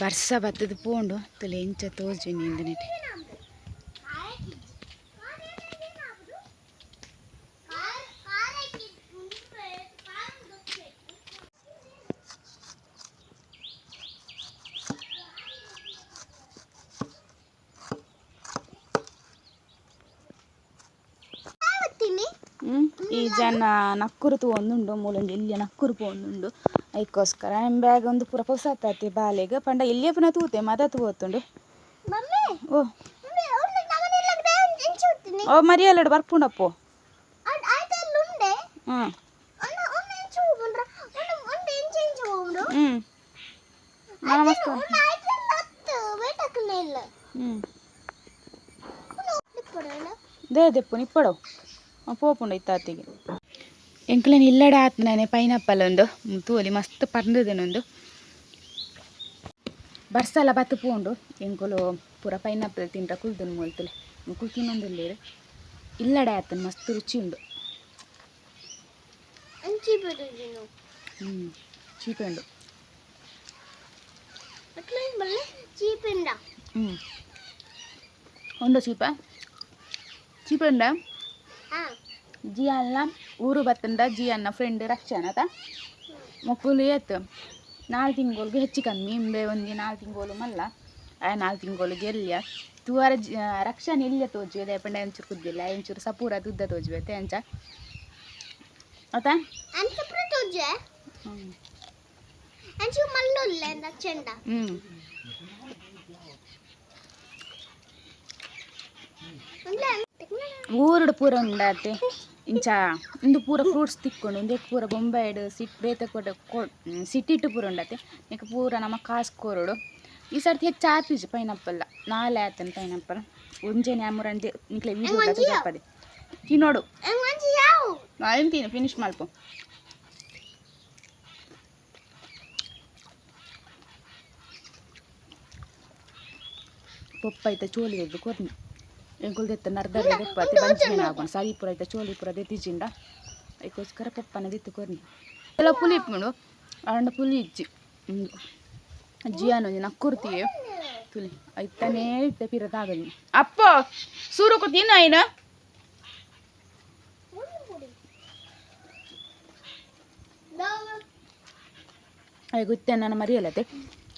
ಬರ್ಸ ಬತ್ತದ ಪೋಂಡು, ತುಲೆ ಇಂಚ ತೋಜು ನಿಂದನಿಟ್ಟು ಈ ಜನ ನಕ್ಕುರು ತೂವೊಂದುಂಡು ಮೂಲೊಂದು ಎಲ್ಲಿಯ ನಕ್ಕುರು ಪೋಂದುಂಡು. ಅದಕ್ಕೋಸ್ಕರ ನಮ್ಮ ಬ್ಯಾಗ್ ಒಂದು ಪೂರ ಪೊಸತ್ತಾತಿ ಬಾಲೆಗ್ ಪಂಡ ಎಲ್ಲಿಯ ಪುನಃ ತೂತೆ ಮದ ತೂವತ್ತುಂಡು ಓ ಓ ಮರಿಯಲ್ಲಡು ಬರ್ಪುಂಡಪ್ಪು ಹ್ಞೂ ಹ್ಞೂ ಮಸ್ತ್ ಹ್ಞೂ ದೇ ಎಂಕ್ಲೆನ್ ಇಲ್ಲಡ ಆತ್ನಾನೆ ಪೈನಾಪಲ್ ಒಂದು ತೂಲಿ ಮಸ್ತ್ ಪರ್ಂದದನೊಂದು ಬರ್ಸಲ ಬತ್ತು ಪೋಂಡು ಎಂಕುಲು ಪೂರ ಪೈನಾಪಲ್ ತಿಂಡ್ರ ಕುಲ್ದನ್ ಮೂಲ್ತುಲೆ ಮುಕುಲ್ ತಿನ್ನೊಂದುಲ್ಲೇರು ಇಲ್ಲಡ ಆತನ ಮಸ್ತ್ ರುಚಿ ಉಂಡು ಹ್ಞೂ ಚೀಪೆ ಉಂಡು ಹ್ಞೂ ಉಂಡು ಚೀಪ ಚೀಪೆ ಉಂಡ ಜಿ ಅಲ್ಲ ಊರು ಬತ್ತಂದ ಜಿ ಅನ್ನ ಫ್ರೆಂಡ್ ರಕ್ಷಣತ ಮೊಕ್ಕುಲು ಏತ್ ನಾಲ್ಕು ತಿಂಗೋಲ್ಗೆ ಹೆಚ್ಚು ಕಮ್ಮಿ ಇಂಬೆ ಒಂದು ನಾಲ್ಕು ತಿಂಗಳು ಮಲ್ಲ. ಆ ನಾಲ್ ತಿಂಗೋಲಿಗೆ ಎಲ್ಲಿಯ ತೂವರ ರಕ್ಷಣೆ ಇಲ್ಲಿಯ ತೋಜುವೆ ದೇಪಂಡ ಎಂಚೂರು ಕುದ್ದಿಲ್ಲ. ಎಂಚೂರು ಸಪೂರ ದುದ್ದ ತೋಜುವೆ ಎಂಚ ಆತ? ಹ್ಞೂ ಹ್ಞೂ ಊರುಡು ಪೂರ ಉಂಡಾತೆ. ಇಂಚ ಇಂದು ಪೂರ ಫ್ರೂಟ್ಸ್ ತಿಕ್ಕೊಂಡು ಇಂದೆ ಪೂರ ಬೊಂಬಾಯ್ಡ್ ಸಿಟ್ ಬೇತೆ ಕೊಡ ಸಿಟ್ಟಿಟ್ಟು ಪೂರ ಉಂಡಾತೆ ನೆಕ್ ಪೂರ ನಮ್ಮ ಕಾಸ್ಕೋರುಡು ಈ ಸರ್ತಿ ಹೆಚ್ಚು ಆಪೀಜ್ ಪೈನಾಪಲ್ ನಾಳೆ ಆತನ ಪೈನಾಪಲ್ ಒಂಜೇನೆ ಆಮೂರಂದೆ ನಿಕ್ಲೆ ವೀಡಿಯೋ ತಪ್ಪದೆ ತಿನ್ನೋಡು ಏನು ತಿನ್ನು ಫಿನಿಶ್ ಮಲ್ಪು ಪಪ್ಪ ಐತೆ ಚೋಲಿ ಇದ್ದು ಕೊರ್ನಿ ಎಂಕುಲ್ ದೆತ್ತ ನರ್ದರ ದೆಪ್ಪತ್ತೆ ಬಂಚಿನ ಆಗೋಣ ಸಾರಿ ಪುರ ಐತೆ ಚೋಲಿ ಪುರ ದೆತ್ತಿಜಿಂಡ ಅದಕ್ಕೋಸ್ಕರ ಪಪ್ಪನ ದೆತ್ತು ಕೊರ್ನಿ. ಎಲ್ಲ ಪುಲಿ ಇಟ್ಕೊಂಡು ಅಣ್ಣ ಪುಲಿ ಇಜ್ಜಿ. ಜಿಯಾನು ನಕ್ಕುರ್ತಿ ತುಲಿ. ಐತನೇ ಇತ್ತೆ ಪಿರದಾಗಲಿ. ಅಪ್ಪ, ಸೂರು ಕೊತ್ತೀನ ಆಯ್ನ? ಅಯ್ಯ ಗೊತ್ತೇ ನಾನು ಮರಿಯಲ್ಲತೆ?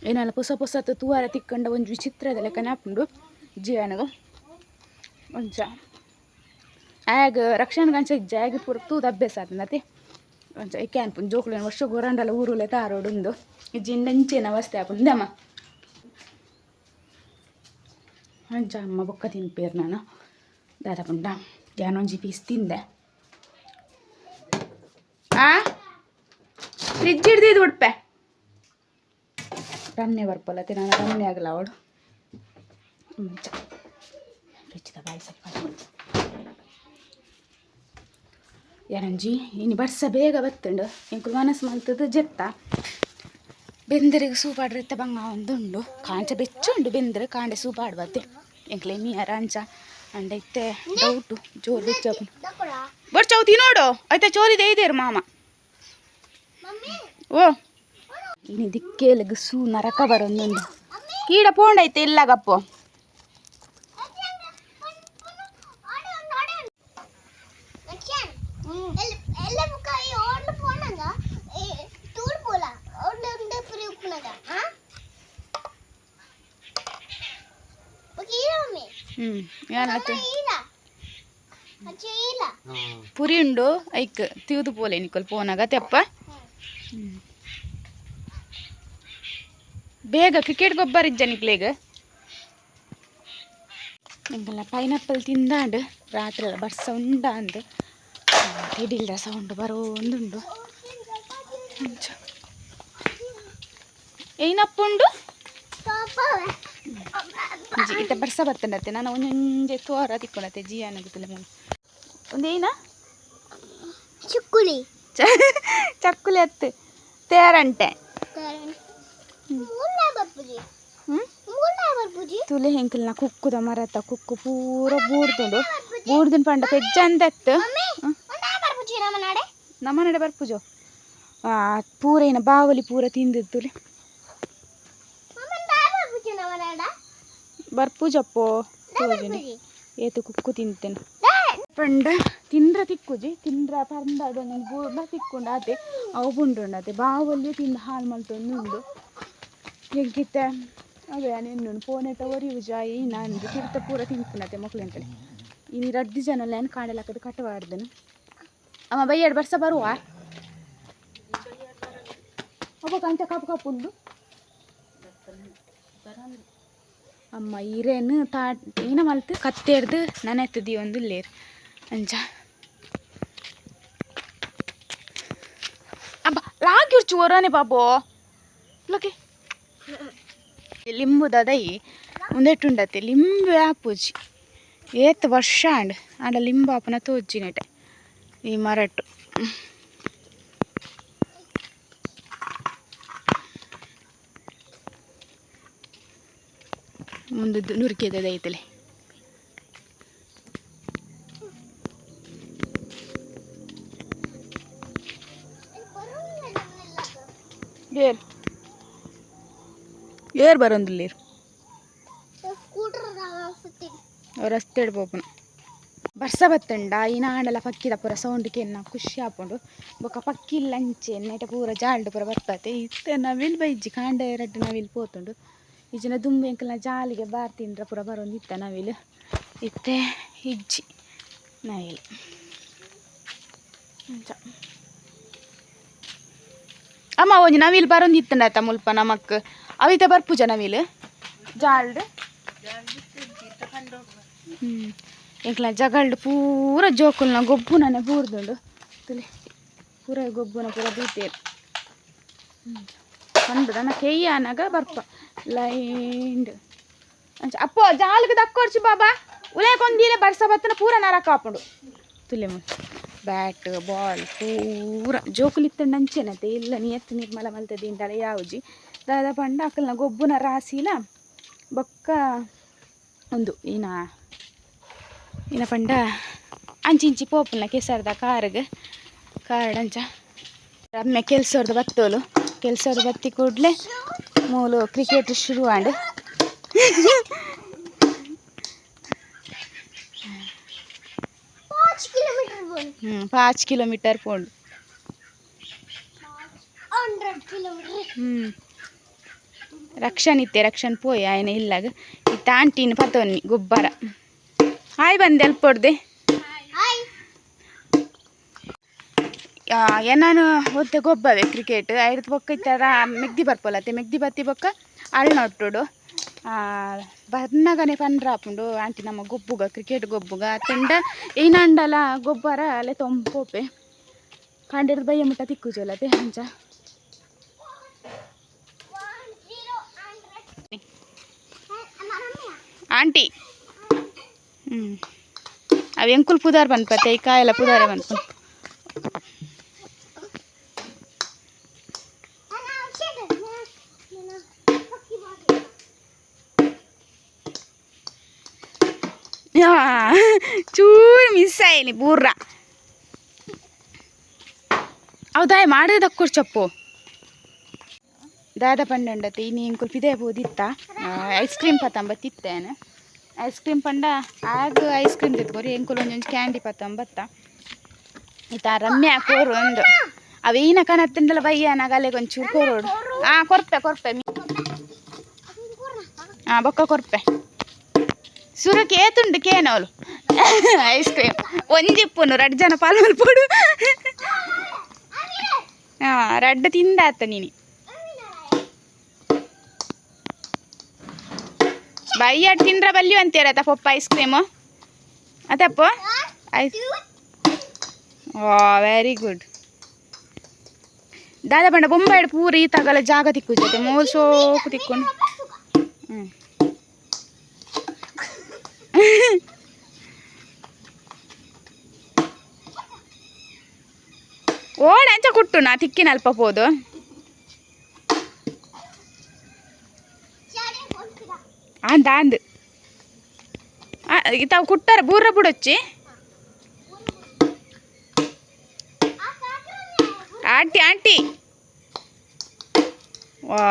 ಏನೆಲ್ಲ ಹೊಸ ಹೊಸತ್ತು ತೂವಾರ ತಿಕ್ಕಂಡ ಒಂದು ವಿಚಿತ್ರದ ಲೆಕ್ಕ ನಾಪುಂಡು ಜಿಯಾನಗು ಒಂಚ. ಆಗ ರಕ್ಷಣೆಗಂಚ ಜಾಗ ಪೂರ ತೂದ ಅಭ್ಯಾಸ ಆತನತೆ ಒಂಚ ಏಕೆ ಅನ್ಪುಂಡು ಜೋಕುಲೇನು ವರ್ಷ ಗೋರಂಡಲ ಊರುಲೆ ತಾರೋಡುಂದು ಈ ಜಿಂಡಂಚೇನ ಅವಸ್ಥೆ ಆಪುಂದಮ್ಮ ಅಂಚ ಅಮ್ಮ ಬೊಕ್ಕ ತಿನ್ಪೇರು ನಾನು. ದಾದ ಪುಂಡ ಯಾನೊಂಜಿ ಪೀಸ್ ತಿಂದೆ. ಆ? ಫ್ರಿಜ್ ಹಿಡ್ದಿದ್ದು ಉಡ್ಪೆ. ರನ್ನೆ ಬರ್ಪಲ್ಲತ್ತೆ ನಾನು ರನ್ನೆ ಆಗಲ್ಲ ಅವಳು. ಫ್ರಿಜ್ದ ಬಾಯಿ ಸ್ವಲ್ಪ ಯಾರಂಜಿ ಇನ್ನು ಬರ್ಸ ಬೇಗ ಬತ್ತುಂಡು. ಎಂಕು ಮನಸ್ಸು ಮಲ್ತದ್ದು ಜೆತ್ತ. ಬೆಂದರಿಗೆ ಸೂಪಾಡ್ರಿತ್ತ ಬಂಗ ಒಂದುಂಡು. ಕಾಂಚ ಬೆಚ್ಚುಂಡು ಬೆಂದರೆ ಕಾಂಡೆ ಸೂಪಾಡ್ಬತ್ತೆ ಎಂಕ್ಲೆ ಮೀಯರ ಅಂಚ ಅಂಡ ಇತ್ತೆ ಡೌಟು ಜೋರು ಬೆಚ್ಚ ಬರ್ಚವು ತಿನ್ನೋಡು ಆಯ್ತಾ ಚೋರಿದೆ ಇದೇರು ಮಾಮ. ಓ. ಇನಿ ದಿಕ್ಕೇಲಿಗೆ ಸೂ ನರಕ ಬರೊಂದುಂಡು. ಕೀಡ ಪೋಂಡೈತೆ ಇಲ್ಲಗಪ್ಪು. ಹ್ಞೂ ಏನತ್ತೆ ಪುರಿ ಉಂಡು ಐಕ್ ತಿವ್ದು ಪೋಲೆ ನಿಕೊಲ್ ಪೋನಾಗ ತೆಪ್ಪ ಬೇಗ ಕ್ರಿಕೆಟ್ ಗೊಬ್ಬರ ಇಜ್ಜ ನಿಕ್ಲೇಗ ನಿಂಗೆಲ್ಲ ಪೈನಾಪಲ್ ತಿಂದಾಂಡು ರಾತ್ರಿ ಎಲ್ಲ ಬರ್ಸ ಉಂಡ ಅಂದು ಹಿಡಿಲ್ದ ಸೌಂಡ್ ಬರೋ ಒಂದುಂಡು ಏನಪ್ಪುಂಡು? ಜಿ ಇತ್ತ ಬರ್ಸ ಬರ್ತಂಡತ್ತೆ. ನಾನು ಒಂದೊಂಜೆ ತೋರ ತಿಕ್ಕೊಂಡತ್ತೆ. ಜಿ ಅನ್ನೋದಿಲ್ಲ ಮುಂದೆ ಒಂದೇನ ಚಕ್ಕುಲಿ. ಚಕ್ಕುಲಿ ಹತ್ತು ತೇರಂಟೆ. ತುಲೆ ಹೆಂಕಲ್ನ ಕುಕ್ಕುದ ಮರತ್ತ ಕುಕ್ಕು ಪೂರ ಬೂರ್ದುಂಡು. ಬೂರ್ದಿನ ಪಂಡ ಪೆಜ್ಜ ಅಂದತ್ತು ಒಂದೇ ಬರ್ಪುಜಿ ನಮ್ಮ ನಾಡೆ? ನಮ್ಮ ನಡೆ ಬರ್ಪುಜೋ ಆ ಪೂರ ಏನ ಬಾವಲಿ ಪೂರ ತುಲೆ ಮಮ್ಮಂದ ಬರ್ಪೂಜಪ್ಪೋ ಏತು ಕುಕ್ಕು ತಿಂತೇನೆ. ಪಂಡ ತಿಂದ್ರ ತಿಕ್ಕುಜಿ ತಿಂದ್ರ ನಂಗೆ ಬೂರ್ನ ತಿಕ್ಕೊಂಡು ಆತೆ. ಅವು ಬುಂಡುಂಡತೆ ಬಾವಲ್ಲಿ ತಿಂದು ಹಾಲು ಮಲ್ತೊಂದು ಉಂಡು. ಹೆಗ್ಗಿತ್ತೆ ಅದೇ ನಿನ್ನು ಫೋನ್ ಇಟ್ಟ ಒರಿಯು ಜಾಯಿ ನಾನು ತಿರ್ತ ಪೂರ ತಿಂತಿನತೆ ಮಕ್ಳು ಅಂತೇಳಿ. ಇನ್ನು ರಡ್ಡಿ ಜನ ಲ್ಯಾನ್ ಕಾಣಲಾಕದು ಕಟ್ಟವಾಡ್ದನು ಅಮ್ಮ ಬೈಯಾಡು ಬರ್ಸ ಬರುವ? ಅಪ್ಪ, ಕಂಚ ಕಪ್ಪು ಉಂದು ಅಮ್ಮ, ಇರೇನು ತಾ, ಏನ ಮಲ್ತು? ಕತ್ತೆಡ್ದು ನನ್ನ ಎತ್ತದಿ ಒಂದು ಲೇರ್ ಅಂಚ ಅಬ್ಬ, ಲಾಗಿರ್ ಚೋರನೆ ಬಾಬೋ. ಲೋಕೆ. ಲಿಂಬು ದದೈ ಮುಂದೆಟ್ಟುಂಡತ್ತೆ ಲಿಂಬು ಆಪುಜಿ. ಏತ್ ವರ್ಷ ಅಂಡ್ ಆಂಡ ಲಿಂಬು ಆಪನ ತೋಜಿನೆಟೆ ಈ ಮರಟ್ಟು ಮುಂದದ್ದು ನುರಿಕೆದದ ಐತಲೆ ಏರ್. ಏರ್ ಬರೋಂದಿಲ್ಲ ರಸ್ತೆ ಪೋಪುನ ಬರ್ಸ ಬತ್ತಂಡ ಈ ನಾಂಡಲ ಪಕ್ಕಿದ ಪೂರ ಸೌಂಡ್ಗೆ ನಾ ಖುಷಿ ಆಪುಂಡು. ಬೊಕ ಪಕ್ಕಿ ಲಂಚೆ ನೆಟ ಪೂರ ಜಾಲ್ಡ್ ಪೂರ ಬರ್ತತೆ. ಇತ್ತೆ ನವಿಲ್ ಬೈಜಿ ಕಾಂಡ ಎರಡು ನವಿಲ್ ಪೋತುಂಡು. ಈಜಿನ ದುಂಬಿ ಎಂಕಲ್ನ ಜಾಲಿಗೆ ಬಾರ್ತಿಂಡ್ರ ಪೂರ ಬರೋಂದು ಇತ್ತ ನವಿಲ್. ಇತ್ತೆ ಇಜ್ಜಿ ನವಿಲ್. ಅಂಚ. ಅಮ್ಮ ಒಂಜಿ ನವಿಲ್ ಬರೋಂದು ಇತ್ತಂಡ ಮುಲ್ಪ ನಮಕ್ ಅವಿತ ಬರ್ಪುಜ ನವಿಲ್? ಜಾಲ್ಡ್ ಹ್ಮ್. ಎಂಕ್ಲ ಜಗಳ್ಡು ಪೂರ ಜೋಕುಲ್ನ ಗೊಬ್ಬುನನೆ ಬೂರ್ದುಂಡು. ತುಲೆ, ಪೂರ ಗೊಬ್ಬುನ ಪೂರ ಬೀತೇರು. ಕಂಡು ನನ್ನ ಕೆಯ್ಯಾನಾಗ ಬರ್ಪ. ಲೈಂಡ್. ಅಪ್ಪೋ, ಜಾಲ್ಗೆ ದಕ್ಕೊಡ್ಚು ಬಾಬಾ. ಉಲೇಕೊಂದಿಲೆ ಬರ್ಸ ಬತ್ತನ ಪೂರ ನರಕ ಕಾಪುಂಡು ತುಲೆ ಬ್ಯಾಟ್, ಬಾಲ್ ಪೂರ. ಜೋಕುಲಿತ್ತಂಡು ಅಂಚೆನತೆ ಇಲ್ಲ ನಿಯತ್ತು ನಿರ್ಮಲ ಮಲ್ತದೆ ಇಂದಳ ಯಾವುಜಿ. ದಾದ ಪಂಡ ಅಕ್ಕಲ್ನ ಗೊಬ್ಬುನ ರಾಸಿಲ, ಬೊಕ್ಕ ಒಂದು ಈನ ಏನಪ್ಪಂಡ ಅಂಚಿ ಇಂಚಿ ಪೋಪುನಕ್ಕೆ ಸರ್ದ ಕಾರಿಗೆ ಕಾರಡಂಚ ಒಮ್ಮೆ ಕೆಲಸವ್ರದ್ದು ಬತ್ತೋಲು ಕೆಲಸವ್ರದ್ದು ಬತ್ತಿ ಕೂಡಲೇ ಮೂಲು ಕ್ರಿಕೆಟ್ ಶುರು ಆಂಡು ಹ್ಞೂ ಪಾಚ್ ಕಿಲೋಮೀಟರ್ ಪೋಂಡು ಹ್ಞೂ ರಕ್ಷನ್ ಇತ್ತೆ ರಕ್ಷನ್ ಪೋಯಿ ಆಯ್ನ ಇಲ್ಲಾಗ ಇತ್ತ ಆಂಟಿನ ಪತೋನಿ ಗೊಬ್ಬರ ಹಾಯ್ ಬಂದೆ ಎಲ್ಪ್ ಏನಾನು ಒದ್ದೆ ಗೊಬ್ಬವೆ ಕ್ರಿಕೆಟ್ ಐದು ಬೊಕ್ಕ ಈ ಥರ ಮೆಗ್ದಿ ಬರ್ಪೋಲತ್ತೆ ಮೆಗ್ದಿ ಬತ್ತಿ ಬೊಕ್ಕ ಅಳ್ಳ ಒಟ್ಟುಡು ಬರ್ನಾಗನೆ ಪಂದ್ರ ಹಾಕೊಂಡು ಆಂಟಿ ನಮ್ಮ ಗೊಬ್ಬುಗ ಕ್ರಿಕೆಟ್ ಗೊಬ್ಬುಗ ತಿಂಡ ಏನಂಡಲ ಗೊಬ್ಬರ ಅಲ್ಲೇ ತೊಂಪೋಪೆ ಕಂಡಿಡ್ದು ಬೈಯ ಮುಟ್ಟ ತಿಕ್ಕುಜಲತೆ ಹಂಚ ಆಂಟಿ అవి ఎంకులు పుదారు పనిపోతాయి కాయల పుదారే పనుకో చూడు మిస్ అయ్యి బూర్రా ಅವು ದಾಯ ಮಾಡಿದಕ್ಕೂ ಚಪ್ಪು. ದಾದ ಪಂಡಂಡತಿ ನೀ ಇಂಕುಲ್ ಪಿದೆ ಬೋದಿತ್ತ? ಐಸ್ ಕ್ರೀಮ್ ಪತಂಬ ತಿತ್ತೇನೆ ಐಸ್ ಪಂಡ? ಆಗ ಐಸ್ ಕ್ರೀಮ್ ತಿತ್ಕೋರಿ ಎಂಕುಲ್ ಒಂದೊಂದು ಕ್ಯಾಂಡಿ ಪತ್ತೊಂಬತ್ತ ಈತ ರಮ್ಯ ಕೋರು ಒಂದು. ಅವೇನ ಕನತ್ತಿಂದಲ ಬಯ್ಯ ನಗಲೆ ಒಂಚೂರು ಕೋರೋಡು ಹಾಂ ಕೊರ್ಪೆ ಕೊರ್ಪೆ. ಹಾಂ ಬೊಕ್ಕ ಕೊರ್ಪೆ. ಸುರಕ್ಕೆ ಏತುಂಡು ಕೇನವಲು ಐಸ್ ಕ್ರೀಮ್ ಒಂಜಿಪ್ಪುನು ರಡ್ ಜನ ಪಾಲ್ ಮಲ್ಪೊಡು ಹಾಂ ರಡ್ಡ್ ತಿಂದಾತ ನೀನು. ಬೈಯಾಡ್ ತಿಂದ್ರ ಬಲ್ಲಿ ಅಂತೀರತ್ತ ಪಪ್ಪ ಐಸ್ ಕ್ರೀಮು ಅತ್ತಪ್ಪ ಐಸ್ ಓ ವೆರಿ ಗುಡ್ ದಾದಾ ಬಂಡ ಬೊಂಬಾಯ್ಡು ಪೂರಿ ತಗಲ ಜಾಗ ತಿಕ್ಕು ಜೊತೆ, ಮೂರು ಸೋಕು ತಿಕ್ಕೊಂಡು. ಹ್ಞೂ ಓಡ ಅಂಚ ಕುಟ್ಟು ನಾ ತಿಕ್ಕಿನ ಅಲ್ಪ ಪೋದು. దాంది ఇత కుట్టారు బూర్రప్పుడు వచ్చి ఆంటీ ఆంటీ వా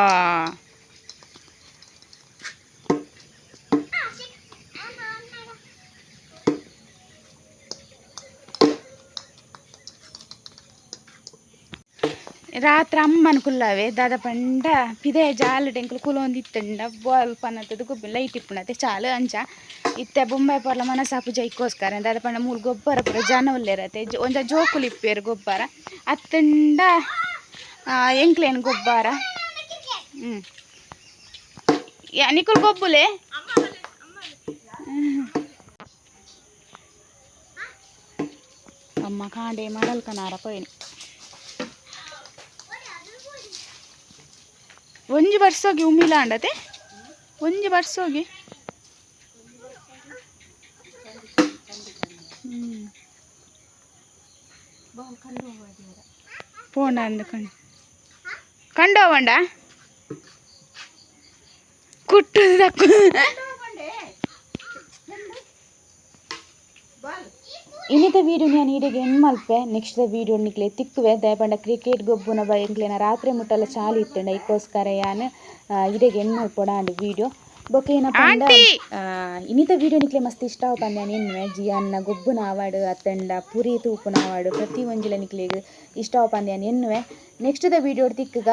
ರಾತ್ರಿ ಅಮ್ಮನ ಕುಲ್ಲವೆ ದಾದ ಪಂಡ ಪಿದೆ ಜಾಲು ಟೆಂಕಲ್ ಕುಲೊಂದಿತ್ತಂಡ ಬಾಲ್ ಪನ್ನತ್ತದು ಗೊಬ್ಬರ ಲೈಟ್ ಇಪ್ಪುಣತೆ ಚಾಲು ಅಂಚ ಇತ್ತೆ ಬೊಂಬೈ ಪರ್ಲ ಮನಸಾಪು ಜೈಕೋಸ್ಕರ ದಾದ ಪಂಡ ಮೂಲು ಗೊಬ್ಬರ ಪೂರ ಜನ ಉಲ್ಲೆರತೆ ಜೊ- ಒಂಜ ಜೋಕುಲು ಇಪ್ಪೇರು ಗೊಬ್ಬರ ಅತ್ತಂಡ ಎಂಕ್ಲೇನು ಗೊಬ್ಬರ ಹ್ಞೂ ಯಾ ನಿಕುಲ್ ಗೊಬ್ಬುಲೆ ಅಮ್ಮ ಕಾಂಡೆ ಮಡಲ್ಕನಾರ ಪೋಯಿನಿ ಒಂಜಿ ಬರ್ಸೋಗಿ ಉಮ್ಮಿಲ ಅಂಡತೆ ಒಂಜಿ ಬರ್ಸೋಗಿ ಪೋಂಡ ಅಂದ ಕಣ್ ಕಂಡೋವಂಡ ಕುಟ್ಟುದು ಇನ್ನಿತ ವೀಡಿಯೋ ನಾನು ಈಡೆಗೆ ಹೆಣ್ಣು ಮಲ್ಪೆ ನೆಕ್ಸ್ಟ್ ವೀಡಿಯೋ ನಿಕ್ಲೆ ತಿಕ್ಕುವೆ ದಯಪಂಡ ಕ್ರಿಕೆಟ್ ಗೊಬ್ಬುನ ಬಯಂಕ್ಲೆನ ರಾತ್ರಿ ಮುಟ್ಟಲ ಚಾಲಿ ಇಟ್ಟಂಡ ಇಕ್ಕೋಸ್ಕರ ಯಾನ್ ಈಡೆಗೆ ಎಂಡ್ ಮಲ್ಪೊಡ ಅಂಡ್ ವೀಡಿಯೋ ಬೊಕ ಏನಪ್ಪ ಅಂಡ ಇನ್ನಿತ ವೀಡಿಯೋ ನಿಕ್ಲೆ ಮಸ್ತ್ ಇಷ್ಟ ಆಪಂದ ನಾನು ಜಿ ಜಿಯನ್ನ ಗೊಬ್ಬುನ ಆವಾಡು ಅತ್ತಂಡ ಪುರಿ ತೂಪುನ ಆವಾಡು ಪ್ರತಿ ಒಂಜಿಲ ನಿಕ್ಲೆಗ್ ಇಷ್ಟ ಆಪಂದ ನಾನು ಎನ್ನುವೆ ನೆಕ್ಸ್ಟ್ ದ ವೀಡಿಯೋ ತಿಕ್ಕಗ.